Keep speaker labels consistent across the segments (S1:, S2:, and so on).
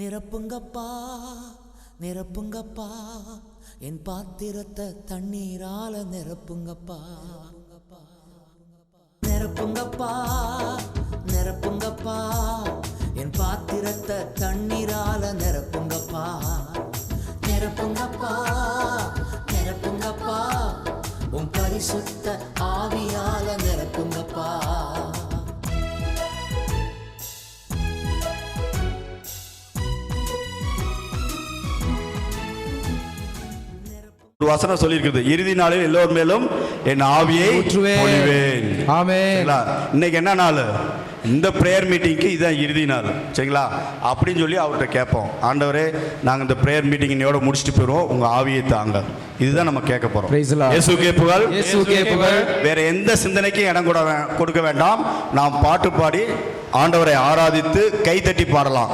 S1: நிரப்புங்கப்பா நிரப்புங்கப்பா. என் பாத்திரத்தை தண்ணீரால நிரப்புங்கப்பா. நிரப்புங்கப்பா.
S2: வசனம் சொல்லியிருக்குது இறுதி நாளில் எல்லோர் மேலும் என் ஆவியை
S3: ஊற்றுவேன்.
S2: சரிங்களா? இன்னைக்கு என்ன நாள்? இந்த ப்ரேயர் மீட்டிங்க்கு இதான் இறுதி நாள். சரிங்களா? அப்படின்னு சொல்லி அவர்கிட்ட கேட்போம். ஆண்டவரே நாங்கள் இந்த ப்ரேயர் மீட்டிங் இன்னையோட முடிச்சுட்டு போயிடுவோம் உங்க ஆவியை தாங்க. இதுதான் நம்ம கேட்க
S3: Lord.
S2: இயேசுக்கே புகழ்
S3: இயேசுக்கே புகழ்.
S2: வேற எந்த சிந்தனைக்கும் இடம் கூட கொடுக்க வேண்டாம். நாம் பாட்டு பாடி ஆண்டவரை ஆராதித்து கைத்தட்டி பாடலாம்.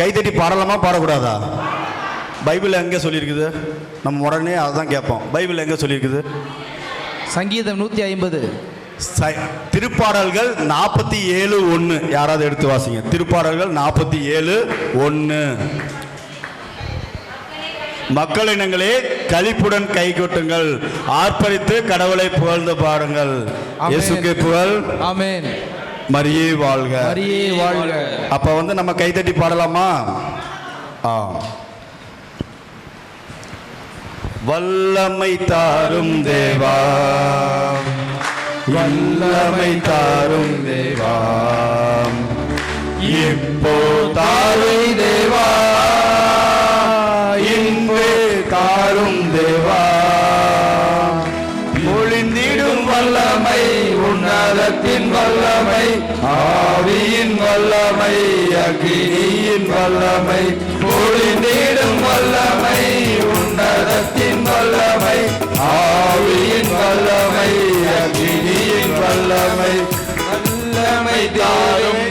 S2: கைத்தட்டி பாடலாமா? பாடக்கூடாதா? பைபிள் எங்கே சொல்லியிருக்குது? நம்ம உடனே அதான் கேட்போம். பைபிள் எங்கே சொல்லியிருக்குது?
S3: சங்கீதம் நூத்தி ஐம்பது.
S2: ச- திருப்பாடல்கள் நாற்பத்தி ஏழு ஒன்று யாராவது எடுத்து வாசிங்க. திருப்பாடல்கள் நாற்பத்தி ஏழு ஒன்று மக்களினங்களே களிப்புடன் கை கொட்டுங்கள். ஆர்ப்பரித்து கடவுளை புகழ்ந்து பாடுங்கள்.
S3: ஆமென்.
S2: இயேசுக்கே புகழ்.
S3: ஆமென்.
S2: மரியே வாழ்க.
S3: மரியே வாழ்க.
S2: அப்ப வந்து நம்ம கைதட்டி பாடலாமா? ஆ. வல்லமை தாரும் தேவா. வல்லமை தாரும் தேவா. இப்போ தாரை தேவா. இன்பே தாரும் தேவா. பொழிந்திடும் வல்லமை உன்னதத்தின் வல்லமை ஆவியின் வல்லமை அக்னியின் வல்லமை பொழிந்திடும் வல்லமை உன்னதத்தின் வல்லமை ஆவியின் வல்லமை அக்னியின் வல்லமை வல்லமை தாரும்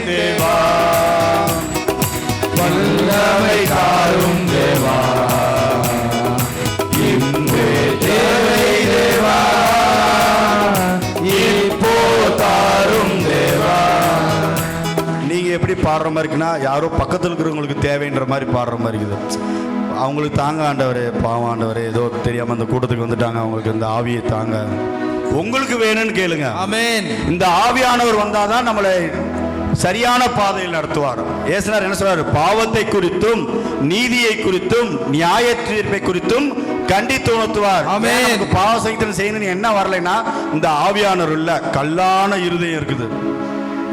S2: நீங்க எப்படி பாடுற மாதிரி இருக்குன்னா யாரோ பக்கத்தில் இருக்கிறவங்களுக்கு தேவைன்ற மாதிரி பாடுற மாதிரி இருக்குது. அவங்களுக்கு தாங்க ஆண்டவரே பாவம் ஆண்டவரே. ஏதோ தெரியாம அந்த கூட்டத்துக்கு வந்துட்டாங்க அவங்களுக்கு இந்த ஆவியை தாங்க. உங்களுக்கு வேணும்னு கேளுங்க.
S3: ஆமென்.
S2: இந்த ஆவியானவர் வந்தாதான் நம்மளை சரியான பாதையில் நடத்துவார். ஏசுனார் என்ன சொல்றாரு? பாவத்தை குறித்தும் நீதியை குறித்தும் நியாய தீர்ப்பை குறித்தும் கண்டித்து உணர்த்துவார். பாவ சகித்தம் செய்யணும்னு என்ன வரலைன்னா இந்த ஆவியானவர் இல்ல கல்லான இருதயம் இருக்குது.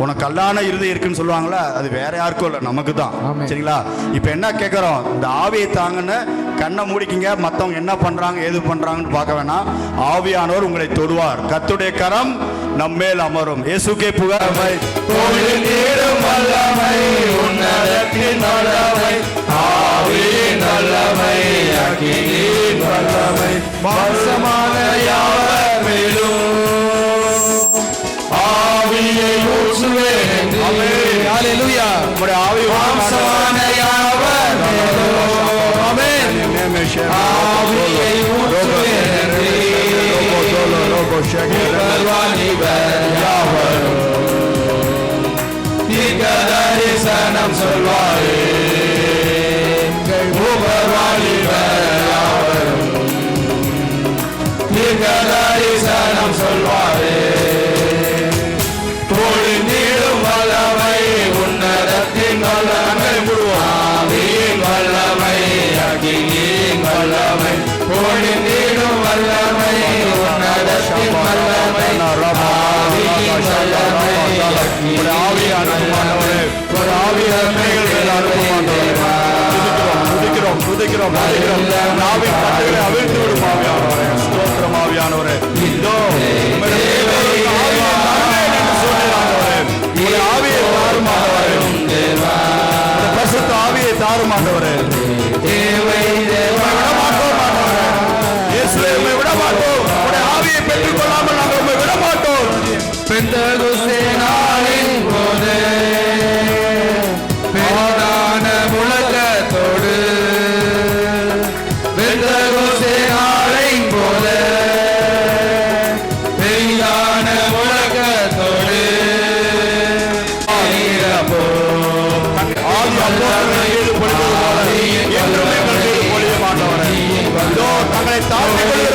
S2: உனக்கு கல்லான இருதயம் இருக்குன்னு சொல்லுவாங்களா அது வேற யாருக்கும் இல்லை நமக்கு தான். சரிங்களா? இப்போ என்ன கேட்குறோம் இந்த ஆவியை தாங்கன்னு கண்ணை மூடிக்கிங்க மற்றவங்க என்ன பண்றாங்க ஏது பண்றாங்கன்னு பார்க்க வேணாம். ஆவியானவர் உங்களை தொடுவார். கத்துடைய கரம் நம்மேல் அமரும். இயேசுக்கே புகழமை
S3: ஹalleluya
S2: உங்களுடைய ஆவி
S3: மாம்சமான யாவர் ஆமென் ஆவியை
S2: துதிக்கிறோம் துதிக்கிறோம் கட்டுகளை அவிழ்த்து விடும் ஆவியானவரே ஸ்தோத்திரம் ஆவியானவரே இதோ ஆவியை ஆவியை விட மாட்டோம் ஆவியை பெற்றுக் கொள்ளாமல் நாங்கள் விட மாட்டோம்
S3: பொழிவது போல
S2: என்றுமே கல்வியில் பொழிய மாட்டவரை. தங்களை தாழ்ந்து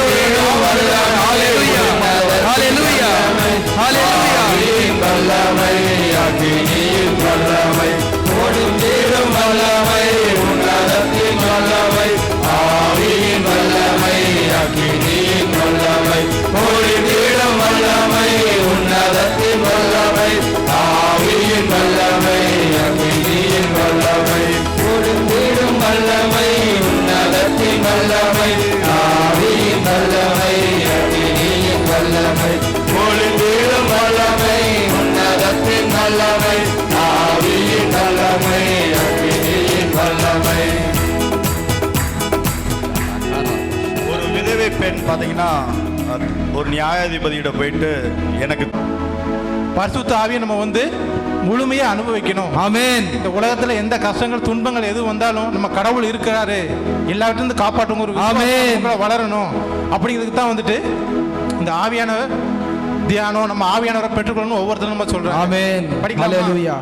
S2: வல்லமை
S3: ஆவியின் வல்லமை அக்கினியின் வல்லமை. கொடுத்தீரும் வல்லமை உன்னதத்தின் வல்லமை ஆவியின் வல்லமை அக்கினியின் வல்லமை.
S2: ஒரு விதவை பெண் பார்த்தீங்கன்னா ஒரு நியாயாதிபதியிட போயிட்டு எனக்கு
S4: பரிசுத்த ஆவியை நம்ம வந்து முழுமையா அனுபவிக்கணும்.
S3: ஆமென்.
S4: இந்த உலகத்துல எந்த கஷ்டங்கள் துன்பங்கள் எது வந்தாலும் நம்ம கடவுள் இருக்கிறாரு. எல்லாவற்றிலிருந்து காப்பாற்றும் ஒரு
S3: ஆமென்.
S4: வளரணும். அப்படிங்கிறதுக்கு தான் வந்துட்டு இந்த ஆவியானவர் தியானம் நம்ம ஆவியானவரை பெற்றுக்கொள்ளணும் ஒவ்வொருத்தரும் நம்ம சொல்றோம்
S3: ஆமென்.
S4: படிக்கலாமா?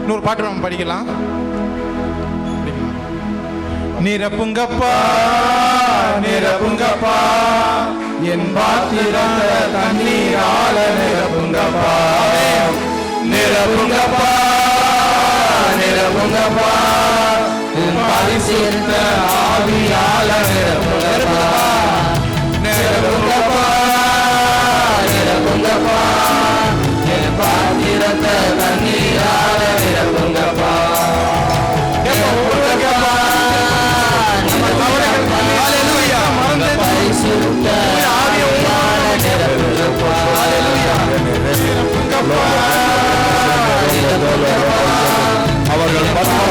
S4: இன்னொரு பாட்டு நம்ம படிக்கலாம். நிரப்புங்கப்பா நிரப்புங்கப்பா.
S3: என் பாத்திரத்த தண்ணீரால நிரப்புங்கப்பா. நிரப்புங்கப்பா நிரப்புங்கப்பா என் பரிசுத்த ஆவியால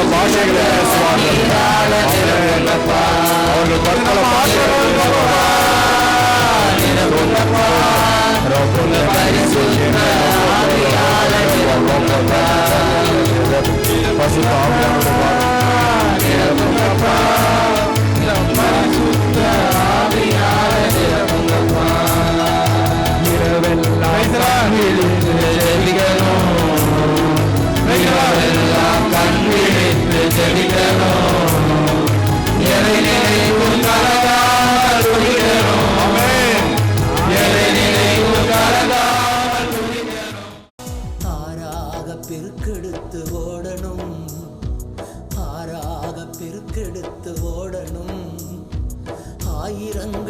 S3: భాషകളെ అవును భక్తుల భాష
S1: పశుభావం எடுத்து ஓடணும். ஆயிரங்கள்